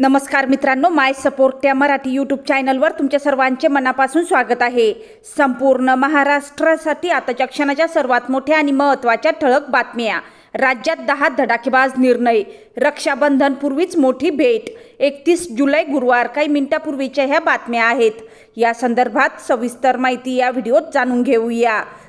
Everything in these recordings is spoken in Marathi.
नमस्कार मित्रांनो माय सपोर्ट या मराठी यूट्यूब चॅनलवर तुमच्या सर्वांचे मनापासून स्वागत आहे. संपूर्ण महाराष्ट्रासाठी आताच्या क्षणाच्या सर्वात मोठ्या आणि महत्त्वाच्या ठळक बातम्या. राज्यात दहा धडाकेबाज निर्णय रक्षाबंधनपूर्वीच मोठी भेट. एकतीस जुलै गुरुवार काही मिनिटापूर्वीच्या ह्या बातम्या आहेत. या संदर्भात सविस्तर माहिती या व्हिडिओत जाणून घेऊया.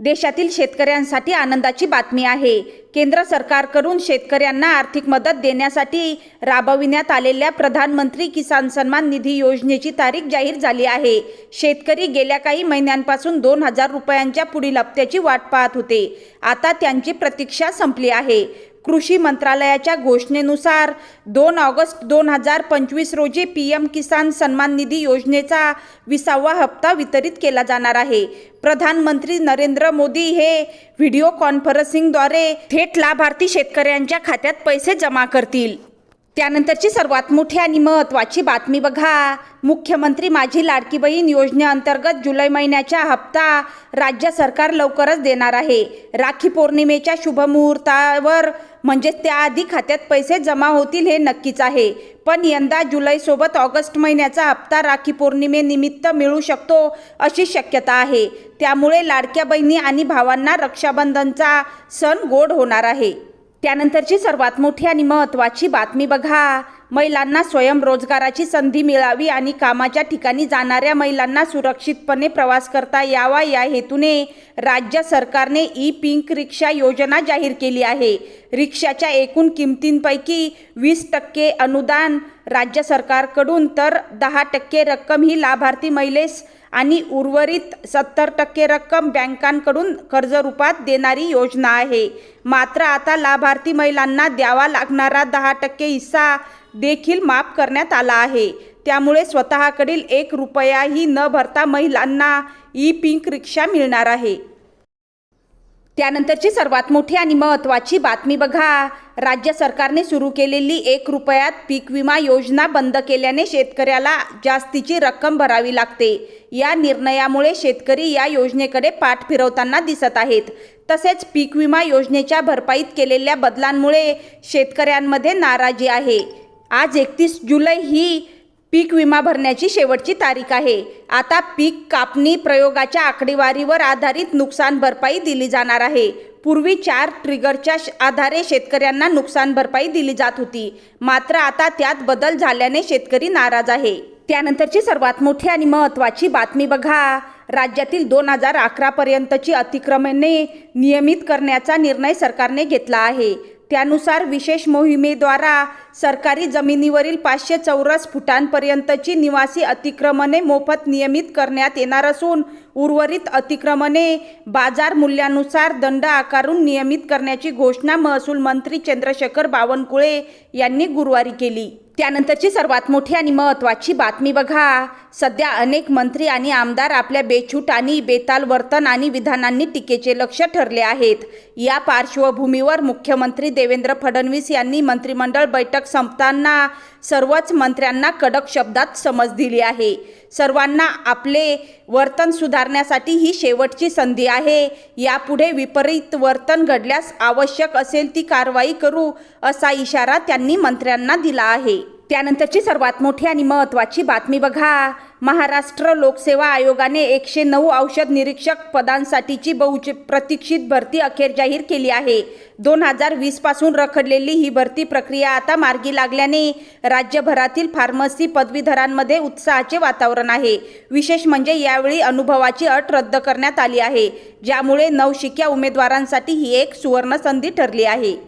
देशातील शेतकऱ्यांसाठी आनंदाची बातमी आहे. केंद्र सरकारकडून शेतकऱ्यांना आर्थिक मदत देण्यासाठी राबविण्यात आलेल्या प्रधानमंत्री किसान सन्मान निधी योजनेची तारीख जाहीर झाली आहे. शेतकरी गेल्या काही महिन्यांपासून दोन हजार रुपयांच्या पुढील हप्त्याची वाट पाहत होते. आता त्यांची प्रतीक्षा संपली आहे. कृषी मंत्रालयाच्या घोषणेनुसार दोन ऑगस्ट दोन हजार पंचवीस रोजी पी एम किसान सन्मान निधी योजनेचा विसावा हप्ता वितरित केला जाणार आहे. प्रधानमंत्री नरेंद्र मोदी हे व्हिडिओ कॉन्फरन्सिंगद्वारे थेट लाभार्थी शेतकऱ्यांच्या खात्यात पैसे जमा करतील. त्यानंतरची सर्वात मोठी आणि महत्त्वाची बातमी बघा. मुख्यमंत्री माझी लाडकी बहीण योजनेअंतर्गत जुलै महिन्याचा हप्ता राज्य सरकार लवकरच देणार आहे. राखी पौर्णिमेच्या शुभमुहूर्तावर म्हणजेच त्याआधी खात्यात पैसे जमा होतील हे नक्कीच आहे. पण यंदा जुलैसोबत ऑगस्ट महिन्याचा हप्ता राखी पौर्णिमेनिमित्त मिळू शकतो अशी शक्यता आहे. त्यामुळे लाडक्या बहिणी आणि भावांना रक्षाबंधनचा सण गोड होणार आहे. त्यानंतरची सर्वात मोठी आणि महत्त्वाची बातमी बघा. महिलांना स्वयंरोजगाराची संधी मिळावी आणि कामाच्या ठिकाणी जाणाऱ्या महिलांना सुरक्षितपणे प्रवास करता यावा. या हेतूने राज्य सरकारने ई पिंक रिक्षा योजना जाहीर केली आहे. रिक्षाच्या एकूण किमतींपैकी वीस टक्के अनुदान राज्य सरकारकडून तर दहा टक्के रक्कम ही लाभार्थी महिलेस आणि उर्वरित सत्तर टक्के रक्कम बँकांकडून कर्जरूपात देणारी योजना आहे. मात्र आता लाभार्थी महिलांना द्यावा लागणारा दहा टक्के हिस्सा देखील माफ करण्यात आला आहे. त्यामुळे स्वतःकडील एक रुपयाही न भरता महिलांना ई पिंक रिक्षा मिळणार आहे. त्यानंतरची सर्वात मोठी आणि महत्त्वाची बातमी बघा. राज्य सरकारने सुरू केलेली एक रुपयात पीक विमा योजना बंद केल्याने शेतकऱ्याला जास्तीची रक्कम भरावी लागते. या निर्णयामुळे शेतकरी या योजनेकडे पाठ फिरवताना दिसत आहेत. तसेच पीक विमा योजनेच्या भरपाईत केलेल्या बदलांमुळे शेतकऱ्यांमध्ये नाराजी आहे. आज एकतीस जुलै ही पीक विमा भरण्याची शेवटची तारीख आहे. आता पीक कापणी प्रयोगाच्या आकडेवारीवर आधारित नुकसान भरपाई दिली जाणार आहे. पूर्वी चार ट्रिगरच्या आधारे शेतकऱ्यांना नुकसान भरपाई दिली जात होती. मात्र आता त्यात बदल झाल्याने शेतकरी नाराज आहे. त्यानंतरची सर्वात मोठी आणि महत्त्वाची बातमी बघा. राज्यातील दोन हजार अकरापर्यंतची अतिक्रमणे नियमित करण्याचा निर्णय सरकारने घेतला आहे. त्यानुसार विशेष मोहिमेद्वारा सरकारी जमिनीवरील पाचशे चौरस फुटांपर्यंतची निवासी अतिक्रमणे मोफत नियमित करण्यात येणार असून उर्वरित अतिक्रमणे बाजार मूल्यानुसार दंड आकारून नियमित करण्याची घोषणा महसूल मंत्री चंद्रशेखर बावनकुळे यांनी गुरुवारी केली. त्यानंतरची सर्वात मोठी आणि महत्त्वाची बातमी बघा. सध्या अनेक मंत्री आणि आमदार आपल्या बेछूट आणि बेताल वर्तन आणि विधानांनी टीकेचे लक्ष ठरले आहेत. या पार्श्वभूमीवर मुख्यमंत्री देवेंद्र फडणवीस यांनी मंत्रिमंडळ बैठक संपताना सर्वच मंत्र्यांना कडक शब्दात समज दिली आहे. सर्वांना आपले वर्तन सुधारण्यासाठी ही शेवटची संधी आहे. यापुढे विपरीत वर्तन घडल्यास आवश्यक असेल ती कारवाई करू असा इशारा त्यांनी मंत्र्यांना दिला आहे. त्यानंतरची सर्वात मोठी आणि महत्त्वाची बातमी बघा. महाराष्ट्र लोकसेवा आयोगाने एकशे नऊ औषध निरीक्षक पदांसाठीची बहुच प्रतीक्षित भरती अखेर जाहीर केली आहे. दोन हजार वीसपासून रखडलेली ही भरती प्रक्रिया आता मार्गी लागल्याने राज्यभरातील फार्मसी पदवीधरांमध्ये उत्साहाचे वातावरण आहे. विशेष म्हणजे यावेळी अनुभवाची अट रद्द करण्यात आली आहे. ज्यामुळे नवशिक्या उमेदवारांसाठी ही एक सुवर्ण संधी ठरली आहे.